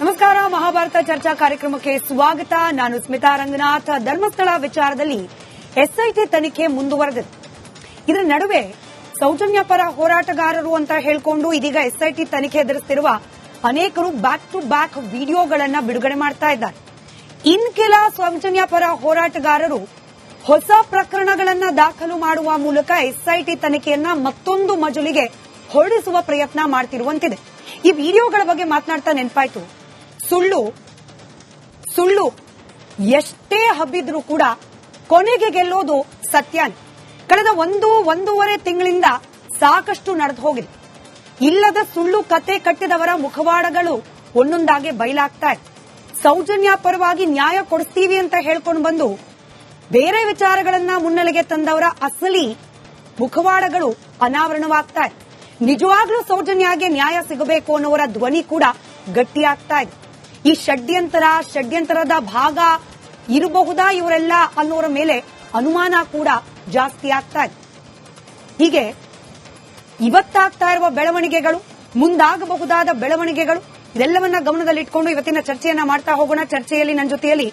ನಮಸ್ಕಾರ. ಮಹಾಭಾರತ ಚರ್ಚಾ ಕಾರ್ಯಕ್ರಮಕ್ಕೆ ಸ್ವಾಗತ. ನಾನು ಸ್ಮಿತಾ ರಂಗನಾಥ್. ಧರ್ಮಸ್ಥಳ ವಿಚಾರದಲ್ಲಿ ಎಸ್ಐಟಿ ತನಿಖೆ ಮುಂದುವರೆದಿದೆ. ಇದರ ನಡುವೆ ಸೌಜನ್ಯ ಪರ ಹೋರಾಟಗಾರರು ಅಂತ ಹೇಳಿಕೊಂಡು ಇದೀಗ ಎಸ್ಐಟಿ ತನಿಖೆ ಎದುರಿಸುತ್ತಿರುವ ಅನೇಕರು ಬ್ಯಾಕ್ ಟು ಬ್ಯಾಕ್ ವಿಡಿಯೋಗಳನ್ನ ಬಿಡುಗಡೆ ಮಾಡ್ತಾ ಇದ್ದಾರೆ. ಇನ್ ಕೆಲ ಸೌಜನ್ಯ ಪರ ಹೋರಾಟಗಾರರು ಹೊಸ ಪ್ರಕರಣಗಳನ್ನ ದಾಖಲು ಮಾಡುವ ಮೂಲಕ ಎಸ್ಐಟಿ ತನಿಖೆಯನ್ನ ಮತ್ತೊಂದು ಮಜಲಿಗೆ ಹೊರಡಿಸುವ ಪ್ರಯತ್ನ ಮಾಡ್ತಿರುವಂತಿದೆ. ಈ ವಿಡಿಯೋಗಳ ಬಗ್ಗೆ ಮಾತನಾಡ್ತಾ ನೆನಪಾಯ್ತು. ಸುಳ್ಳು ಸುಳ್ಳು ಎಷ್ಟೇ ಹಬ್ಬಿದ್ರೂ ಕೂಡ ಕೊನೆಗೆ ಗೆಲ್ಲೋದು ಸತ್ಯಾನ್. ಕಳೆದ ಒಂದು, ಒಂದೂವರೆ ತಿಂಗಳಿಂದ ಸಾಕಷ್ಟು ನಡೆದು ಹೋಗಿದೆ. ಇಲ್ಲದ ಸುಳ್ಳು ಕತೆ ಕಟ್ಟಿದವರ ಮುಖವಾಡಗಳು ಒಂದೊಂದಾಗೆ ಬಯಲಾಗ್ತಾ ಇದೆ. ಸೌಜನ್ಯ ಪರವಾಗಿ ನ್ಯಾಯ ಕೊಡಿಸ್ತೀವಿ ಅಂತ ಹೇಳ್ಕೊಂಡು ಬಂದು ಬೇರೆ ವಿಚಾರಗಳನ್ನ ಮುನ್ನೆಲೆಗೆ ತಂದವರ ಅಸಲಿ ಮುಖವಾಡಗಳು ಅನಾವರಣವಾಗ್ತಾ ಇದೆ. ನಿಜವಾಗ್ಲೂ ಸೌಜನ್ಯಗೆ ನ್ಯಾಯ ಸಿಗಬೇಕು ಅನ್ನೋರ ಧ್ವನಿ ಕೂಡ ಗಟ್ಟಿಯಾಗ್ತಾ ಇದೆ. ಈ ಷಡ್ಯಂತರ, ಷಡ್ಯಂತರದ ಭಾಗ ಇರಬಹುದಾ? ಇವರೆಲ್ಲ ಅನ್ನೋರ ಮೇಲೆ ಅನುಮಾನ ಕೂಡ ಜಾಸ್ತಿ ಆಗ್ತಾ ಇದೆ. ಹೀಗೆ ಇವತ್ತಾಗ್ತಾ ಇರುವ ಬೆಳವಣಿಗೆಗಳು, ಮುಂದಾಗಬಹುದಾದ ಬೆಳವಣಿಗೆಗಳು, ಇದೆಲ್ಲವನ್ನ ಗಮನದಲ್ಲಿಟ್ಕೊಂಡು ಇವತ್ತಿನ ಚರ್ಚೆಯನ್ನ ಮಾಡ್ತಾ ಹೋಗೋಣ. ಚರ್ಚೆಯಲ್ಲಿ ನನ್ನ ಜೊತೆಯಲ್ಲಿ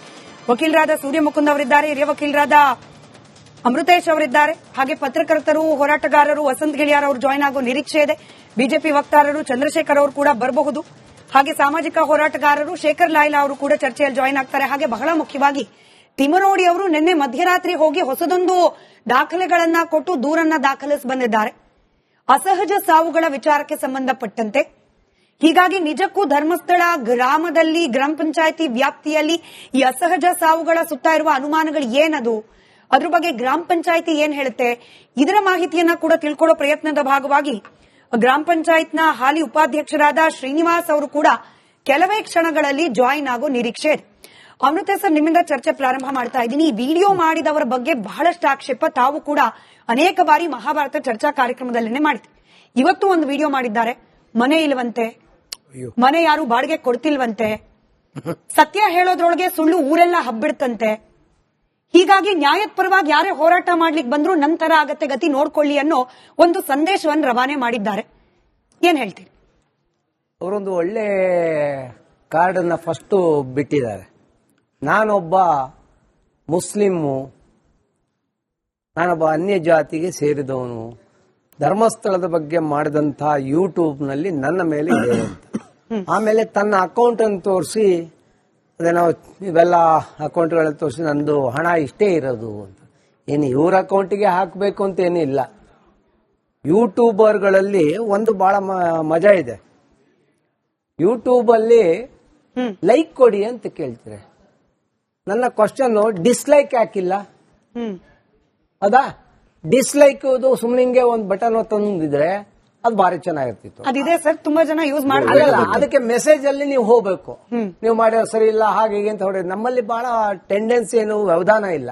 ವಕೀಲರಾದ ಸೂರ್ಯ ಮುಕುಂದ್ ಅವರಿದ್ದಾರೆ, ಹಿರಿಯ ವಕೀಲರಾದ ಅಮೃತೇಶ್ ಅವರಿದ್ದಾರೆ. ಹಾಗೆ ಪತ್ರಕರ್ತರು, ಹೋರಾಟಗಾರರು, ವಸಂತ್ ಗಿಳಿಯಾರ್ ಅವರು ಜಾಯ್ನ್ ಆಗೋ ನಿರೀಕ್ಷೆ ಇದೆ. ಬಿಜೆಪಿ ವಕ್ತಾರರು ಚಂದ್ರಶೇಖರ್ ಅವರು ಕೂಡ ಬರಬಹುದು. ಹಾಗೆ ಸಾಮಾಜಿಕ ಹೋರಾಟಗಾರರು ಶೇಖರ್ ಲಾಯ್ಲಾ ಅವರು ಕೂಡ ಚರ್ಚೆಯಲ್ಲಿ ಜಾಯಿನ್ ಆಗ್ತಾರೆ. ಹಾಗೆ ಬಹಳ ಮುಖ್ಯವಾಗಿ ತಿಮರೋಡಿ ಅವರು ನಿನ್ನೆ ಮಧ್ಯರಾತ್ರಿ ಹೋಗಿ ಹೊಸದೊಂದು ದಾಖಲೆಗಳನ್ನ ಕೊಟ್ಟು ದೂರನ್ನ ದಾಖಲಿಸಿ ಬಂದಿದ್ದಾರೆ ಅಸಹಜ ಸಾವುಗಳ ವಿಚಾರಕ್ಕೆ ಸಂಬಂಧಪಟ್ಟಂತೆ. ಹೀಗಾಗಿ ನಿಜಕ್ಕೂ ಧರ್ಮಸ್ಥಳ ಗ್ರಾಮದಲ್ಲಿ, ಗ್ರಾಮ ಪಂಚಾಯಿತಿ ವ್ಯಾಪ್ತಿಯಲ್ಲಿ ಈ ಅಸಹಜ ಸಾವುಗಳ ಸುತ್ತ ಇರುವ ಅನುಮಾನಗಳು ಏನದು? ಅದ್ರ ಬಗ್ಗೆ ಗ್ರಾಮ ಪಂಚಾಯಿತಿ ಏನ್ ಹೇಳುತ್ತೆ? ಇದರ ಮಾಹಿತಿಯನ್ನ ಕೂಡ ತಿಳ್ಕೊಳ್ಳೋ ಪ್ರಯತ್ನದ ಭಾಗವಾಗಿ ಗ್ರಾಮ ಪಂಚಾಯತ್ನ ಹಾಲಿ ಉಪಾಧ್ಯಕ್ಷರಾದ ಶ್ರೀನಿವಾಸ್ ಅವರು ಕೂಡ ಕೆಲವೇ ಕ್ಷಣಗಳಲ್ಲಿ ಜಾಯಿನ್ ಆಗೋ ನಿರೀಕ್ಷೆ ಇದೆ. ಅಮೃತ ಸರ್ ನಿಮ್ಮಿಂದ ಚರ್ಚೆ ಪ್ರಾರಂಭ ಮಾಡ್ತಾ ಇದ್ದೀನಿ. ಈ ವಿಡಿಯೋ ಮಾಡಿದವರ ಬಗ್ಗೆ ಬಹಳಷ್ಟು ಆಕ್ಷೇಪ ತಾವು ಕೂಡ ಅನೇಕ ಬಾರಿ ಮಹಾಭಾರತ ಚರ್ಚಾ ಕಾರ್ಯಕ್ರಮದಲ್ಲೇನೆ ಮಾಡಿದ್ವಿ. ಇವತ್ತು ಒಂದು ವಿಡಿಯೋ ಮಾಡಿದ್ದಾರೆ. ಮನೆ ಇಲ್ಲವಂತೆ ಮನೆ ಯಾರು ಬಾಡಿಗೆ ಕೊಡ್ತಿಲ್ವಂತೆ ಸತ್ಯ ಹೇಳೋದ್ರೊಳಗೆ ಸುಳ್ಳು ಊರೆಲ್ಲ ಹಬ್ಬಿಡ್ತಂತೆ ಹೀಗಾಗಿ ನ್ಯಾಯದ ಪರವಾಗಿ ಯಾರೇ ಹೋರಾಟ ಮಾಡ್ಲಿಕ್ಕೆ ಬಂದ್ರು ನಂತರ ಆಗತ್ತೆ ಗತಿ ನೋಡ್ಕೊಳ್ಳಿ ಅನ್ನೋ ಒಂದು ಸಂದೇಶವನ್ನು ರವಾನೆ ಮಾಡಿದ್ದಾರೆ. ಏನ್ ಹೇಳ್ತೀರಿ? ಅವರೊಂದು ಒಳ್ಳೆ ಕಾರ್ಡನ್ನ ಫಸ್ಟ್ ಬಿಟ್ಟಿದ್ದಾರೆ. ನಾನೊಬ್ಬ ಮುಸ್ಲಿಮ್ ನಾನೊಬ್ಬ ಅನ್ಯ ಜಾತಿಗೆ ಸೇರಿದವನು ಧರ್ಮಸ್ಥಳದ ಬಗ್ಗೆ ಮಾಡಿದಂಥ ಯೂಟ್ಯೂಬ್ನಲ್ಲಿ ನನ್ನ ಮೇಲೆ ಇದೆ ಅಂತ. ಆಮೇಲೆ ತನ್ನ ಅಕೌಂಟ್ ಅನ್ನು ತೋರಿಸಿ ಅದೇ ನಾವು ಇವೆಲ್ಲ ಅಕೌಂಟ್ಗಳಲ್ಲಿ ತೋರಿಸಿ ನಂದು ಹಣ ಇಷ್ಟೇ ಇರೋದು ಅಂತ. ಏನು ಇವ್ರ ಅಕೌಂಟಿಗೆ ಹಾಕಬೇಕು ಅಂತ ಏನಿಲ್ಲ ಯೂಟ್ಯೂಬರ್ಗಳಲ್ಲಿ ಒಂದು ಭಾಳ ಮ- ಮಜಾ ಇದೆ. ಯೂಟ್ಯೂಬಲ್ಲಿ ಲೈಕ್ ಕೊಡಿ ಅಂತ ಕೇಳ್ತಾರೆ. ನನ್ನ ಕ್ವಶನ್ ಡಿಸ್ಲೈಕ್ ಯಾಕಿಲ್ಲ ಹ್ಮ್. ಅದಾ? ಡಿಸ್ಲೈಕ್ ಸುಮ್ಮನಿಂಗೆ ಒಂದು ಬಟನ್ ತಂದಿದ್ರೆ ಅದು ಭಾರಿ ಚೆನ್ನಾಗಿರ್ತಿತ್ತು. ಅದಿದೆ ಸರ್ ತುಂಬಾ ಜನ ಯೂಸ್ ಮಾಡಿ ಅದಕ್ಕೆ ಮೆಸೇಜ್ ಅಲ್ಲಿ ನೀವು ಹೋಗ್ಬೇಕು. ನೀವು ಮಾಡಿರೋ ಸರಿ ಇಲ್ಲ ಹಾಗೆ ಹೀಗೆ ಅಂತ ಹೊಡೆಯೋದು ನಮ್ಮಲ್ಲಿ ಬಹಳ ಟೆಂಡೆನ್ಸಿ ಏನು ವ್ಯವಧಾನ ಇಲ್ಲ.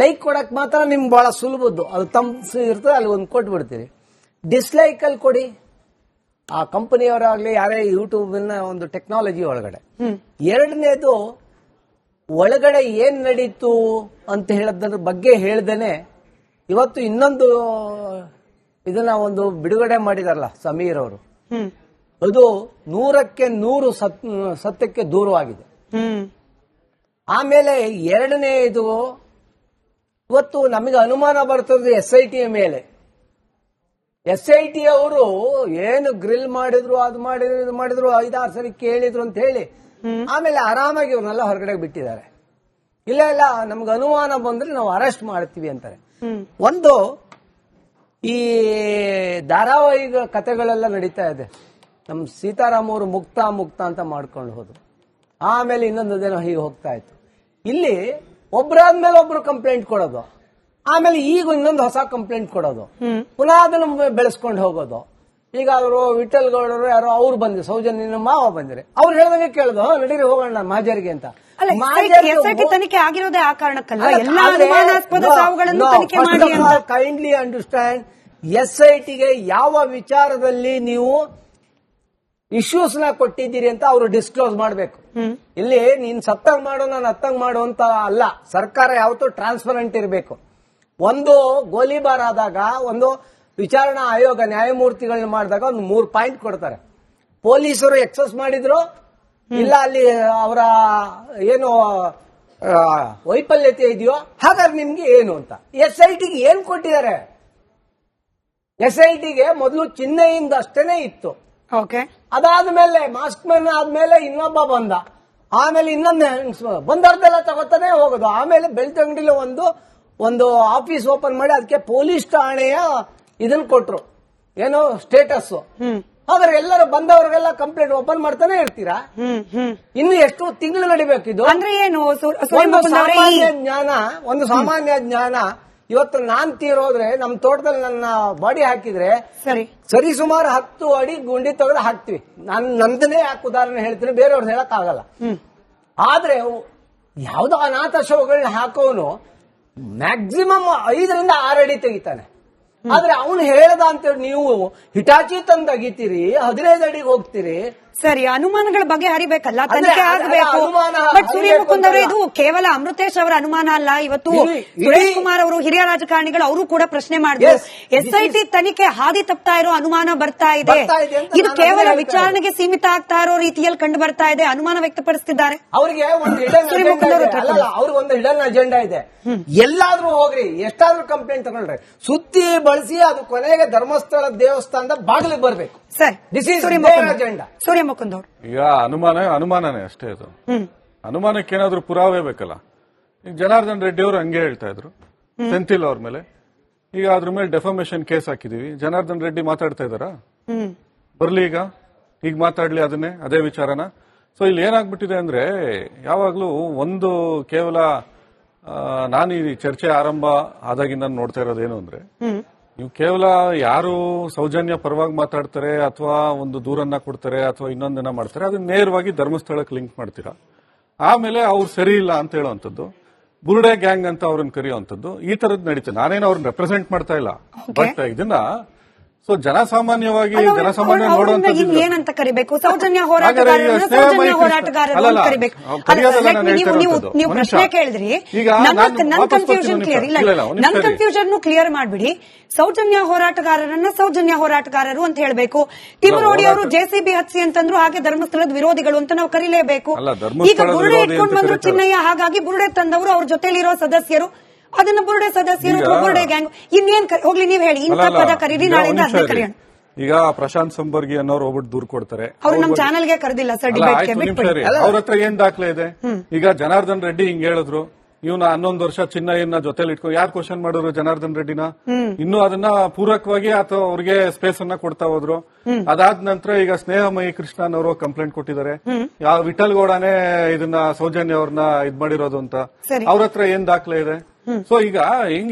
ಲೈಕ್ ಕೊಡಕ್ ಮಾತ್ರ ನಿಮ್ಗೆ ಬಹಳ ಸುಲಭದ್ದು. ಅದು ತಂಪ್ಸ್ ಇರ್ತದೆ ಅಲ್ಲಿ ಒಂದು ಕೊಟ್ಬಿಡ್ತೀರಿ ಡಿಸ್ಲೈಕ್ ಅಲ್ಲಿ ಕೊಡಿ. ಆ ಕಂಪನಿಯವರಾಗ್ಲಿ ಯಾರೇ ಯೂಟ್ಯೂಬ್ ಒಂದು ಟೆಕ್ನಾಲಜಿ ಒಳಗಡೆ. ಎರಡನೇದು ಒಳಗಡೆ ಏನ್ ನಡೀತು ಅಂತ ಹೇಳೋದ್ರ ಬಗ್ಗೆ ಹೇಳ್ದೇನೆ ಇವತ್ತು ಇನ್ನೊಂದು ಇದನ್ನ ಒಂದು ಬಿಡುಗಡೆ ಮಾಡಿದಾರಲ್ಲ ಸಮೀರ್ ಅವರು. ಅದು ನೂರಕ್ಕೆ ನೂರು ಸತ್ ಸತ್ಯಕ್ಕೆ ದೂರವಾಗಿದೆ. ಆಮೇಲೆ ಎರಡನೇ ಇದು ಇವತ್ತು ನಮಗೆ ಅನುಮಾನ ಬರ್ತದೆ ಎಸ್ ಐ ಟಿಯ ಮೇಲೆ. ಎಸ್ ಐ ಟಿ ಅವರು ಏನು ಗ್ರಿಲ್ ಮಾಡಿದ್ರು ಅದು ಮಾಡಿದ್ರು ಇದು ಮಾಡಿದ್ರು ಐದಾರು ಸರಿ ಕೇಳಿದ್ರು ಅಂತ ಹೇಳಿ ಆಮೇಲೆ ಆರಾಮಾಗಿ ಇವ್ರನ್ನೆಲ್ಲ ಹೊರಗಡೆ ಬಿಟ್ಟಿದ್ದಾರೆ. ಇಲ್ಲ ಇಲ್ಲ ನಮ್ಗೆ ಅನುಮಾನ ಬಂದ್ರೆ ನಾವು ಅರೆಸ್ಟ್ ಮಾಡ್ತೀವಿ ಅಂತಾರೆ. ಒಂದು ಈ ಧಾರಾವಾಹಿ ಕಥೆಗಳೆಲ್ಲ ನಡೀತಾ ಇದೆ. ನಮ್ಮ ಸೀತಾರಾಮ್ ಅವರು ಮುಕ್ತ ಮುಕ್ತ ಅಂತ ಮಾಡ್ಕೊಂಡು ಹೋದ್ರು. ಆಮೇಲೆ ಇನ್ನೊಂದು ಹೀಗೆ ಹೋಗ್ತಾ ಇತ್ತು. ಇಲ್ಲಿ ಒಬ್ರಾದ್ಮೇಲೆ ಒಬ್ರು ಕಂಪ್ಲೇಂಟ್ ಕೊಡೋದು. ಆಮೇಲೆ ಈಗ ಇನ್ನೊಂದು ಹೊಸ ಕಂಪ್ಲೇಂಟ್ ಕೊಡೋದು. ಪುನಃ ಅದನ್ನು ಬೆಳೆಸ್ಕೊಂಡು ಹೋಗೋದು. ಈಗ ಅವರು ವಿಠಲ್ ಗೌಡರು ಯಾರೋ ಅವ್ರು ಬಂದ್ರು. ಸೌಜನ್ಯ ಮಾವ ಬಂದ್ರೆ. ಅವ್ರು ಹೇಳ್ದಂಗೆ ಕೇಳೋದು "ಹಾ, ನಡೀರಿ ಹೋಗೋಣ ಮಹಾಜರಿಗೆ ಅಂತ. ಎಸ್ಐಟಿ ತನಿಖೆ ಆಗಿರೋದೇ ಆ ಕಾರಣಕ್ಕಲ್ಲ? ಎಲ್ಲ ಅನುಮಾನಾಸ್ಪದ ಸಾವುಗಳನ್ನು ತನಿಖೆ ಮಾಡಿ ಕೈಂಡ್ಲಿ ಅಂಡರ್ಸ್ಟ್ಯಾಂಡ್ ಎಸ್ ಐ ಟಿಗೆ ಯಾವ ವಿಚಾರದಲ್ಲಿ ನೀವು ಇಶ್ಯೂಸ್ನ ಕೊಟ್ಟಿದ್ದೀರಿ ಅಂತ ಅವರು ಡಿಸ್ಕ್ಲೋಸ್ ಮಾಡಬೇಕು. ಇಲ್ಲಿ ನೀನ್ ಸತ್ತಂಗ್ ಮಾಡೋ ನಾನು ಹತ್ತಂಗ್ ಮಾಡೋ ಅಂತ ಅಲ್ಲ. ಸರ್ಕಾರ ಯಾವತ್ತೂ ಟ್ರಾನ್ಸ್ಪರೆಂಟ್ ಇರಬೇಕು. ಒಂದು ಗೋಲಿಬಾರ್ ಆದಾಗ ಒಂದು ವಿಚಾರಣಾ ಆಯೋಗ ನ್ಯಾಯಮೂರ್ತಿಗಳನ್ನ ಮಾಡಿದಾಗ ಒಂದು ಮೂರು ಪಾಯಿಂಟ್ ಕೊಡ್ತಾರೆ. ಪೊಲೀಸರು ಎಕ್ಸಸ್ ಮಾಡಿದ್ರು ಇಲ್ಲ ಅಲ್ಲಿ ಅವರ ಏನು ವೈಫಲ್ಯತೆ ಇದೆಯೋ ಹಾಗಾದ್ರೆ ನಿಮ್ಗೆ ಏನು ಅಂತ. ಎಸ್ ಐ ಟಿಗೆ ಏನ್ ಕೊಟ್ಟಿದ್ದಾರೆ? ಎಸ್ ಐ ಟಿಗೆ ಮೊದಲು ಚಿಹ್ನೆಯಿಂದ ಅಷ್ಟೇನೆ ಇತ್ತು. ಓಕೆ. ಅದಾದ್ಮೇಲೆ ಮಾಸ್ಕ್ ಮ್ಯಾನ್ ಆದ್ಮೇಲೆ ಇನ್ನೊಬ್ಬ ಬಂದ. ಆಮೇಲೆ ಇನ್ನೊಂದು ಬಂದವ್ರದ್ದೆಲ್ಲ ಬಂದವ್ರದೆಲ್ಲ ತಗೋತಾನೆ ಹೋಗೋದು. ಆಮೇಲೆ ಬೆಳ್ತಂಗಡಿಲಿ ಒಂದು ಒಂದು ಆಫೀಸ್ ಓಪನ್ ಮಾಡಿ ಅದಕ್ಕೆ ಪೊಲೀಸ್ ಠಾಣೆಯ ಇದನ್ನ ಕೊಟ್ರು. ಏನೋ ಸ್ಟೇಟಸ್ ಹಾಗಾದ್ರೆ ಎಲ್ಲರೂ ಬಂದವರಿಗೆಲ್ಲ ಕಂಪ್ಲೇಂಟ್ ಓಪನ್ ಮಾಡ್ತಾನೆ ಇರ್ತೀರಾ? ಇನ್ನು ಎಷ್ಟು ತಿಂಗಳು ನಡಿಬೇಕಿದು? ಅಂದ್ರೆ ಏನು? ಒಂದು ಸಾಮಾನ್ಯ ಜ್ಞಾನ ಒಂದು ಸಾಮಾನ್ಯ ಜ್ಞಾನ ಇವತ್ತು ನಾನ್ ತೀರೋದ್ರೆ ನಮ್ ತೋಟದಲ್ಲಿ ನನ್ನ ಬಾಡಿ ಹಾಕಿದ್ರೆ ಸರಿ. ಸರಿ ಸುಮಾರು ಹತ್ತು ಅಡಿ ಗುಂಡಿ ತೆಗೆದು ಹಾಕ್ತಿವಿ. ನಾನು ನಂದನೇ ಯಾಕೆ ಉದಾಹರಣೆ ಹೇಳ್ತೀನಿ ಬೇರೆಯವ್ರದ್ದು ಹೇಳಕ್ ಆಗಲ್ಲ ಆದ್ರೆ ಯಾವ್ದೋ ಅನಾಥ ಶವಗಳನ್ನ ಹಾಕೋನು ಮ್ಯಾಕ್ಸಿಮಮ್ ಐದರಿಂದ ಆರು ಅಡಿ ತೆಗಿತಾನೆ. ಆದ್ರೆ ಅವನು ಹೇಳ್ದ ಅಂತೇಳಿ ನೀವು ಹಿಟಾಚಿ ತಂದು ಅಗಿತೀರಿ ಹದಿನೈದು ಅಡಿಗೆ ಹೋಗ್ತೀರಿ. ಸರಿ ಅನುಮಾನಗಳ ಬಗ್ಗೆ ಹರಿಬೇಕಲ್ಲ ತನಿಖೆ ಆಗಬೇಕು. ಬಟ್ ಸೂರ್ಯ ಹರಿಬೇಕು ಮುಕುಂದ್ ಅವರೇ ಇದು ಕೇವಲ ಅಮೃತೇಶ್ ಅವರ ಅನುಮಾನ ಅಲ್ಲ. ಇವತ್ತು ಸುರೇಶ್ ಕುಮಾರ್ ಅವರು ಹಿರಿಯ ರಾಜಕಾರಣಿಗಳು ಅವರು ಕೂಡ ಪ್ರಶ್ನೆ ಮಾಡಿದ್ರು. ಎಸ್ ಐ ಟಿ ತನಿಖೆ ಹಾದಿ ತಪ್ತಾ ಇರೋ ಅನುಮಾನ ಬರ್ತಾ ಇದೆ. ಇದೆ ಕೇವಲ ವಿಚಾರಣೆಗೆ ಸೀಮಿತ ಆಗ್ತಾ ಇರೋ ರೀತಿಯಲ್ಲಿ ಕಂಡು ಬರ್ತಾ ಇದೆ. ಅನುಮಾನ ವ್ಯಕ್ತಪಡಿಸ್ತಿದ್ದಾರೆ. ಅವರಿಗೆ ಒಂದು ಹಿಡನ್ ಅಜೆಂಡಾ ಇದೆ. ಹತ್ರ ಅವ್ರಿಗೆ ಒಂದು ಹಿಡನ್ ಅಜೆಂಡಾ ಇದೆ. ಎಲ್ಲಾದ್ರೂ ಹೋಗ್ರಿ ಎಷ್ಟಾದ್ರೂ ಕಂಪ್ಲೇಂಟ್ ತಗೊಳ್ರಿ. ಸುತ್ತಿ ಬಳಸಿ ಅದು ಕೊನೆಗೆ ಧರ್ಮಸ್ಥಳ ದೇವಸ್ಥಾನದ ಬಾಗಿಲಿಗೆ ಬರಬೇಕು. Sir this is Surya Mukund Surya Mukund ಅವರು ಈಗ ಅನುಮಾನ ಅನುಮಾನನೇ ಅಷ್ಟೇ ಅದು. ಹ್ಮ್. ಅನುಮಾನಕ್ಕೆ ಏನಾದ್ರೂ ಪುರಾವೆ ಬೇಕಲ್ಲ? ಈಗ ಜನಾರ್ದನ್ ರೆಡ್ಡಿ ಅವರು ಹಂಗೆ ಹೇಳ್ತಾ ಇದ್ರು. ಸೆಂಥಿಲ್ ಅವ್ರ ಮೇಲೆ. ಈಗ ಅದ್ರ ಮೇಲೆ ಡೆಫಾಮೇಶನ್ ಕೇಸ್ ಹಾಕಿದೀವಿ. ಜನಾರ್ದನ್ ರೆಡ್ಡಿ ಮಾತಾಡ್ತಾ ಇದಾರಾ ಹ್ಮ್. ಬರ್ಲಿ ಈಗ. ಈಗ ಮಾತಾಡ್ಲಿ ಅದನ್ನೇ ಅದೇ ವಿಚಾರನ. ಸೊ ಇಲ್ಲಿ ಏನಾಗ್ಬಿಟ್ಟಿದೆ ಅಂದ್ರೆ ಯಾವಾಗ್ಲೂ ಒಂದು ಕೇವಲ ನಾನು ಈ ಚರ್ಚೆ ಆರಂಭ ಆದಾಗಿಂದ ನೋಡ್ತಾ ಇರೋದೇನು ಅಂದ್ರೆ ಕೇವಲ ಯಾರು ಸೌಜನ್ಯ ಪರವಾಗಿ ಮಾತಾಡ್ತಾರೆ ಅಥವಾ ಒಂದು ದೂರನ್ನ ಕೊಡ್ತಾರೆ ಅಥವಾ ಇನ್ನೊಂದನ್ನ ಮಾಡ್ತಾರೆ ಅದನ್ನ ನೇರವಾಗಿ ಧರ್ಮಸ್ಥಳಕ್ಕೆ ಲಿಂಕ್ ಮಾಡ್ತೀರಾ? ಆಮೇಲೆ ಅವ್ರು ಸರಿ ಇಲ್ಲ ಅಂತ ಹೇಳುವಂಥದ್ದು ಬುರುಡೆ ಗ್ಯಾಂಗ್ ಅಂತ ಅವ್ರನ್ನ ಕರೆಯುವಂಥದ್ದು ಈ ತರದ್ ನಡೀತದೆ ನಾನೇನು ಅವ್ರನ್ನ ರೆಪ್ರೆಸೆಂಟ್ ಮಾಡ್ತಾ ಇಲ್ಲ. ಬಟ್ ಇದನ್ನ ಸೊ ಜನಸಾಮಾನ್ಯವಾಗಿ ಜನಸಾಮಾನ್ಯ ಏನಂತ ಕರಿಬೇಕು? ಸೌಜನ್ಯ ಹೋರಾಟಗಾರರು ಕರಿಬೇಕು. ನೀವು ಪ್ರಶ್ನೆ ಕೇಳಿದ್ರಿ. ನನ್ನ ಕನ್ಫ್ಯೂಷನ್ ಕ್ಲಿಯರ್ ಇಲ್ಲ. ನನ್ನ ಕನ್ಫ್ಯೂಷನ್ ಕ್ಲಿಯರ್ ಮಾಡ್ಬಿಡಿ. ಸೌಜನ್ಯ ಹೋರಾಟಗಾರರನ್ನ ಸೌಜನ್ಯ ಹೋರಾಟಗಾರರು ಅಂತ ಹೇಳಬೇಕು. ತಿಮರೋಡಿ ಅವರು ಜೆಸಿಬಿ ಹತ್ಸಿ ಅಂತಂದ್ರು ಹಾಗೆ ಧರ್ಮಸ್ಥಳದ ವಿರೋಧಿಗಳು ಅಂತ ನಾವು ಕರಿಲೇಬೇಕು. ಈಗ ಬುರುಡೆ ಇಟ್ಕೊಂಡು ಬಂದ್ರು. ಚಿನ್ನಯ್ಯ ಹಾಗಾಗಿ ಬುರುಡೆ ತಂದವರು ಅವ್ರ ಜೊತೆಲಿರೋ ಸದಸ್ಯರು. ಅದನ್ನ ಬುರುಡೆ ಸದಸ್ಯರು ಈಗ- ಬುರುಡೆ ಗ್ಯಾಂಗ್ ಇನ್ನೇನ್ ಕರಿ- ಹೋಗ್ಲಿ ನೀವ್ ಹೇಳಿ. ಇಂಥ. ಪದ ಕರೀರಿ ನಾಳೆ ನಾಳೆಯಿಂದ ಕರೆಯೋಣ. ಈಗ ಪ್ರಶಾಂತ್ ಸಂಬರ್ಗಿ ಅನ್ನೋರು ಹೋಗ್ಬಿಟ್ಟು ದೂರ ಕೊಡ್ತಾರೆ. ಅವ್ರು ನಮ್ಮ ಚಾನೆಲ್ಗೆ ಕರೆದಿಲ್ಲ ಸರ್ ಅವ್ರ ಹತ್ರ ಏನ್ ದಾಖಲೆ ಇದೆ? ಈಗ ಜನಾರ್ದನ್ ರೆಡ್ಡಿ ಹಿಂಗ್ ಹೇಳಿದ್ರು ಇವನ ಹನ್ನೊಂದು ವರ್ಷ ಚಿನ್ನ ಚಿನ್ನಯ್ಯನ ಜೊತೆಲಿ ಇಟ್ಕೊಂಡು ಯಾರು ಕ್ವಶನ್ ಮಾಡಿದ್ರು ಜನಾರ್ದನ್ ರೆಡ್ಡಿನ? ಇನ್ನು ಅದನ್ನ ಪೂರಕವಾಗಿ ಅಥವಾ ಅವ್ರಿಗೆ ಸ್ಪೇಸ್ ಅನ್ನ ಕೊಡ್ತಾ ಹೋದ್ರು. ಅದಾದ ನಂತರ ಈಗ ಸ್ನೇಹಮಯಿ ಕೃಷ್ಣನ್ ಅವರು ಕಂಪ್ಲೇಂಟ್ ಕೊಟ್ಟಿದ್ದಾರೆ. ಯಾವ ವಿಠಲ್ ಗೌಡನೇ ಇದನ್ನ ಸೌಜನ್ಯ ಅವ್ರನ್ನ ಇದ್ ಮಾಡಿರೋದು ಅಂತ. ಅವ್ರ ಹತ್ರ ಏನ್ ದಾಖಲೆ ಇದೆ? ಸೊ ಈಗ ಹೆಂಗ್